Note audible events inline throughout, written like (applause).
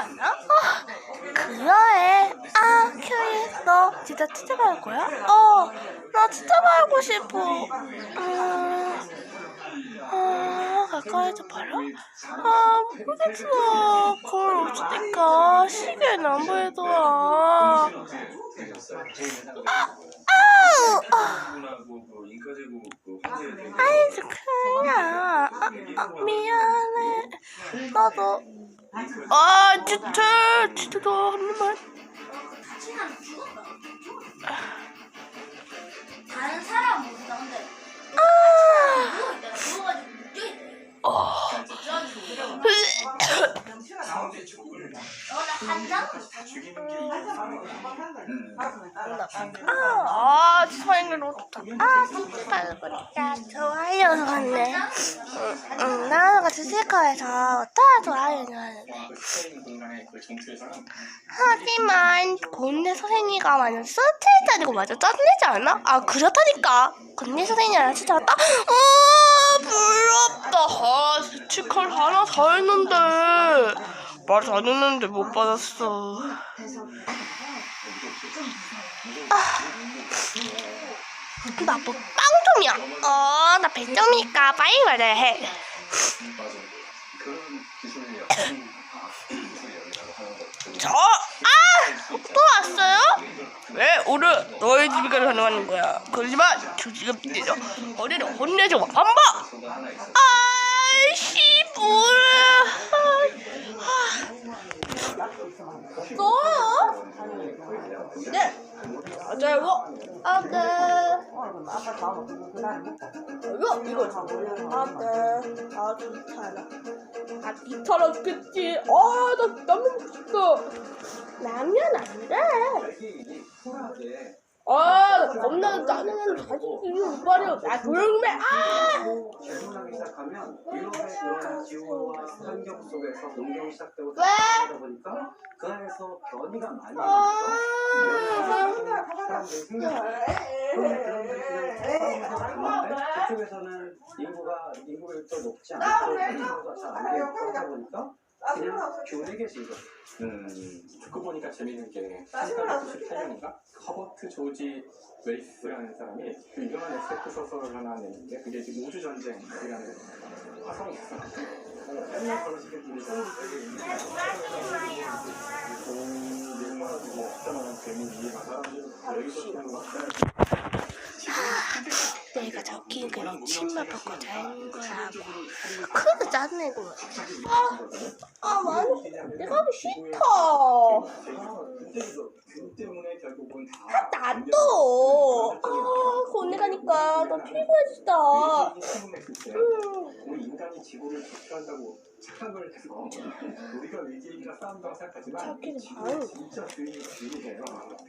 아, 그래. 아, 큐리, 너 진짜 진짜 갈 거야? 어, 나 진짜 가고 싶어. 음, 아, 가까이서 봐라? 아, 모르겠어. 거울 없으니까 시계는 안 보이더라. 아우! 아. 아이스 크야. 아, 아, 미안해. 나도. 아, 진짜, 진짜 너한 입만. 다른 사람 모른다 근데 아. 누워있다 누워가지고 묻혀있다 어. 너나 한장? 아, 좋아요를 놓쳤다. 아, 진짜 보니까 좋아요 왔네. 응, 응, 나랑 같이 셀카에서 다 좋아요 하는데. 하지만 곤대 선생님가 완전 스트레이트 아니고 완전 짜증내지 않아? 아 그렇다니까 곤대 선생님이랑 진짜 왔다? 아 부럽다 아 스티커를 하나 다 했는데 말다 했는데 못 받았어 나뭐 빵점이야 어 나 100점이니까 빨리 말해야 해 저, 아! 또 왔어요? 왜 오늘 너희 집에 가는 거야? 그러지만 저 지금 내려 어디를 혼내줘 안 봐! 아이씨 너요? 네 맞아요 안돼 이거 이거 안돼 아 괜찮아 아 귀찮았겠지 아나 라면 먹고 싶다 라면 안 돼 아, 나 겁나 짜증나는 자식이 오빠를 나 조용히 해. 아! 질문하기 시작하면 유럽의 그런 기후와 환경 속에서 농경이 시작되고 보니까 그 안에서 변이가 많이 일어나서 사람들이 그냥 그쪽에서는 인구가 인구 밀도 높지 않고 인구가 잘안 되고 그러다. 보니까 그냥 교내게 지금 음, 듣고 보니까 재밌는 게 1898년인가? 허버트 조지 웨이스라는 사람이 그 유명한 SF 소설을 하나 냈는데 그게 지금 우주 전쟁이라는 있어요. 맨날 그런 식의 분이 공룡 가지고 없다는 재미있는 이해가 여기서 그냥 막 내가 적힌 그 침만 벗고 자는 거라고. 크게 짜증내고. 아, 아, 많이. 내가 하기 싫다. 나도. 아, 곤내 가니까 인간이 지구를 지켜한다고 착각을 해서 우리가 외계인이랑 싸운다고 생각하지만. 진짜 주인이 주인이에요.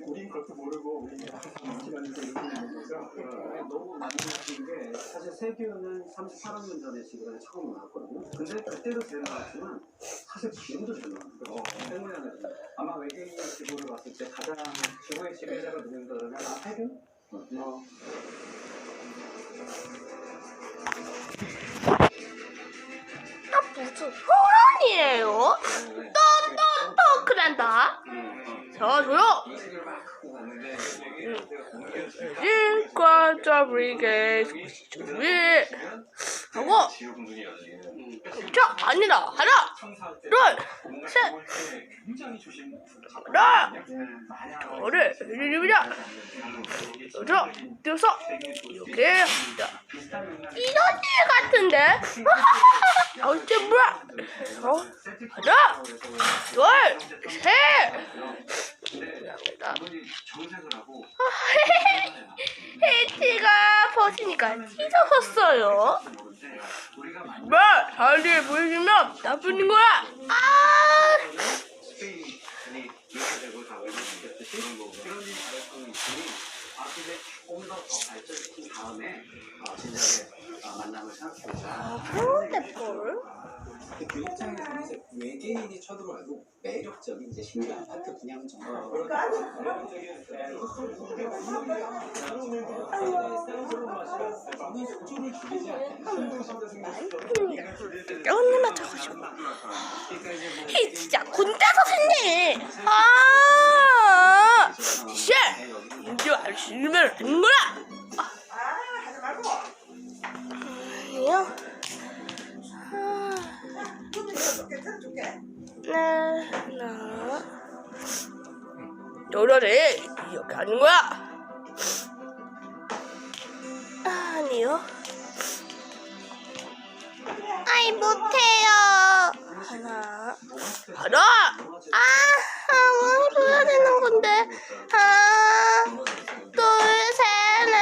우린 그것도 모르고 우리는 인기만해서 이러고 있는 거죠. 바뀐 게 사실 세계는 38억 년 전에 지구에 처음 나왔거든요. 근데 그때도 잘 나왔지만 사실 지금도 잘 나왔어요. 때문에 아마 외계인이 지구를 봤을 때 가장 지구의 지배자가 누군가 그러면 아, 해균? 어. 나 무슨 호랑이에요? 또 또 또 그란다. 저 조용. 일과자 브리게 준비 하고. 자 아니다. 하나 둘 셋. 하나 둘을 리리리자. 여자 여섯 이렇게 합니다. 일 같은데? (laughs) 어째 뭐야? 어 하나 둘셋 정색을 하고 헤이티가 벗으니까 찢어졌어요. 뭐, 다리에 보여주면 나쁘는 거야. 아, 아 그런데 뭘? 그 입장에서는 이제 외계인이 쳐들어와도 매력적인 이제 신규 아파트 분양 정보 언니 맞춰가지고. 이 진짜 군대 선생님. 아, 씨, 이제 알시면 하는 거야. 하지 말고. 아니요. 아, 이렇게 하는 거야. 아니요. 아이 못해요. 하나, 하나. 아, 아, 뭐 해야 되는 건데. 하나, 둘, 셋, 넷.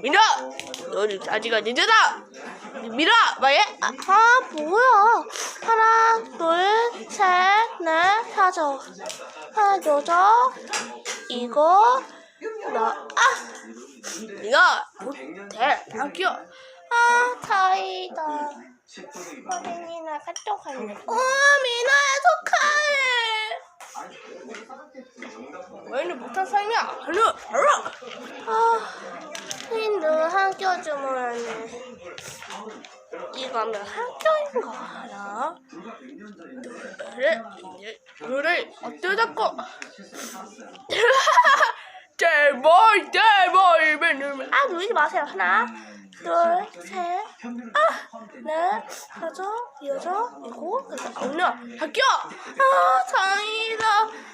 민아, 너는 아직은 늦었다. 밀어, 뭐해? 아, 아, 뭐야? 하나, 둘, 셋, 넷, 다섯. 하나, 여섯. 이거, 나, 아, 이거 못해. 학교. 아, 다이다. 선생님이랑 카톡 하는. 어, 민아야 축하해. 왜는 못한 사람이 아니야. 알아. 아, 선생님도 학교 주문 이거면 학교인 거 알아? 그래, 이제 룰을 어쩌자고. 제발, 제발, 맨날. 아, 누르지 마세요. 하나, 둘, 셋, 아, 넷, 다섯, 여섯, 일곱, 여덟, 아홉, 열. 학교! 아, 다행이다.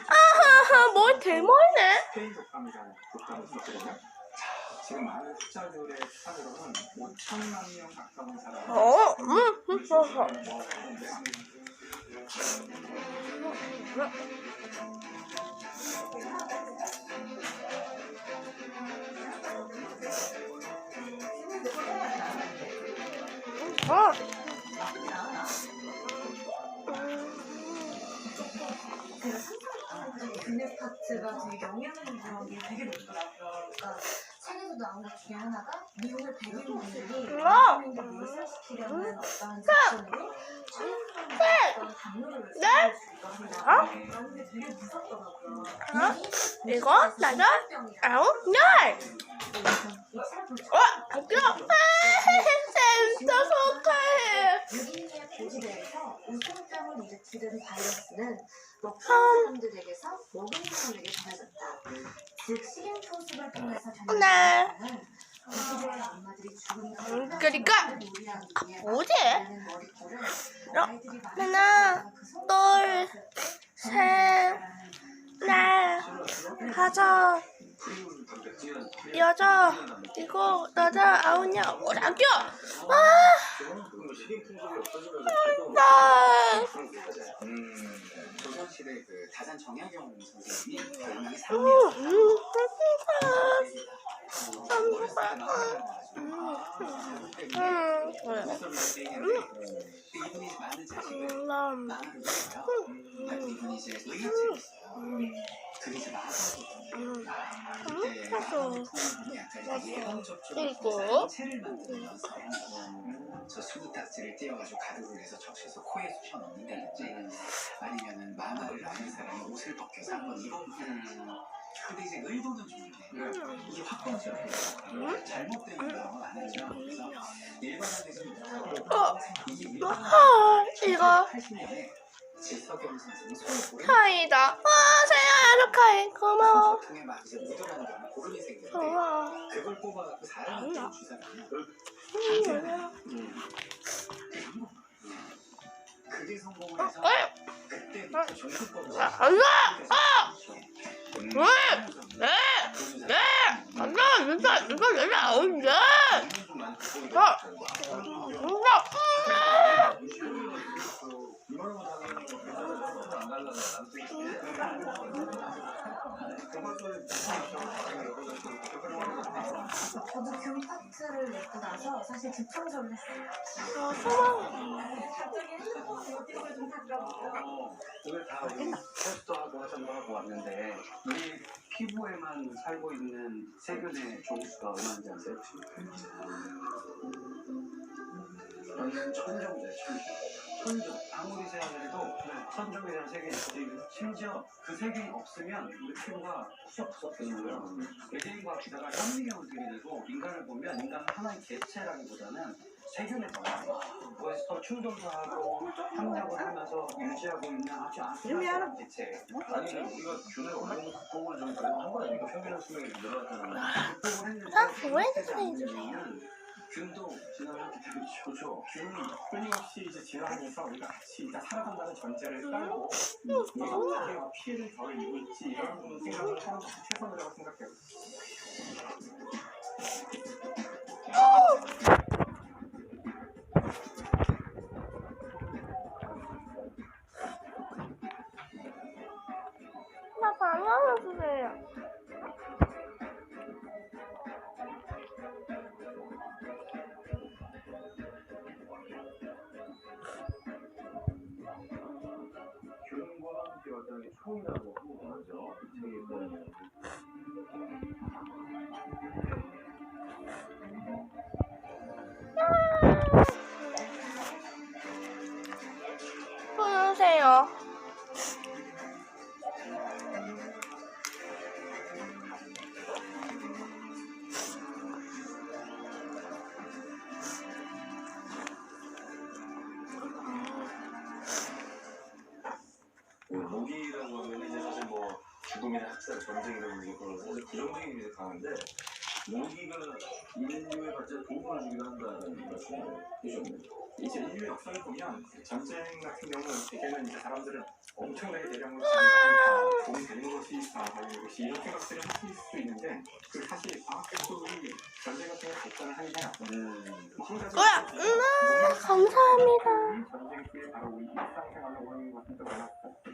아하하, 뭘 대머리네. 지금 많은 숫자들의 추산으로는 5천만 명 가까운 사람이 어, 음, 음, 어, 어. 어. 근육 파트가 되게 영양분이 되게 높더라고요. 그러니까 책에서 나온 하나가 미국의 백인 분들이 우와. 비타민을 밀착시키려는 어떤 작전으로 어떤 당뇨를 네. 있다고 어? 그런 게 되게 무섭더라고요. 어? 일곱, 여덟, 아홉, 열. 어. 아, 센터 속해. 유기인의 고지대에서 우통병을 일으키는 바이러스는 먹는 음. 사람들에게서 먹은 사람에게 전해졌다. 즉 식인토습을 통해서 네. 전해졌다는 엄마들이 죽은 음, 그러니까 아, 뭐지? 어, 하나, 하나, 둘, 셋, 일곱, 여덟, 아홉, 열. 어, 학교. 아, 나. 음, 조선시대 그 다산 정약용 선생님이 별명이 음. 음, 음, 이분이 음, 이제 만화거든요. 그리고? 저 수부탁지를 띄워가지고 가루를 해서 적셔서 코에 쑤셔 넣는다든지 아니면은 마마를 아는 사람이 옷을 벗겨서 한번 입어보는 근데 이제 의도는 좋은데 이게 확정적이에요 잘못된 의도가 안 하죠 그래서 일반화되지 아, 이거 80년에 카이다. 와, 세야, 축하해. 고마워. (laughs) 고마워. 그걸 뽑아갖고 사람한테 음, 그게 성공을 어, 해서 어, 아! 아! 왜? 네! 네! 안 돼! 진짜, 이거 내가 안 돼! 아! 진짜! 저도 균 파트를 냈고 나서 사실 집 청소를 했어요. 아, 소망. 갑자기 핸드폰 노티스를 좀 받더라고요. 오늘 다 우리 테스트도 하고 화장도 하고 왔는데 우리 피부에만 살고 있는 세균의 종수가 얼마인지 아세요? 혹시? 저는 천종이에요, 천종. 천종. 아무리 세안해도 천종이라는 세균이 있고 심지어 그 세균이 없으면 우리 피부가 푸석푸석 되는 거예요. 외계인과 기다가 현미경을 들이대고 인간을 보면 인간은 하나의 개체라기보다는 세균에서 서로 충돌도 하고 협력을 하면서 유지하고 있는 아주 아슬아슬한 대체 아니 우리가 균을 어느 정도 극복을 좀 그래도 한 거야. 이거 평균 수명이 늘어났잖아. 극복을 했는데 아, 오렌 지 선생님. 균도 진화했기 때문에 그렇죠. 균이 끊임없이 이제 진화하면서 우리가 같이 일단 살아간다는 전제를 깔고 우리가 어떻게 피해를 덜 입을지 이런 생각을 하는 것이 최선이라고 생각해요. 어떤 총이라고 하죠. 책에 보면 죽음이나 학살, 전쟁이라는 게 그런 사실 부정적인 의미가 강한데 모기가 인류에 발전 도움을 주기도 한다는 말씀을 해주셨네요. 이제 인류 역사를 보면 전쟁 같은 경우는 대개는 이제 사람들을 엄청나게 대량으로 죽이고 도움이 되는 것이 아, 이것이 이런 생각들을 하실 수 있는데 그 사실 과학 기술이 전쟁 같은 걸 발전을 하긴 해요. 음. 뭐야? 음, 감사합니다. 이 전쟁 뒤에 바로 우리 일상생활로 오는 것은 또 많았고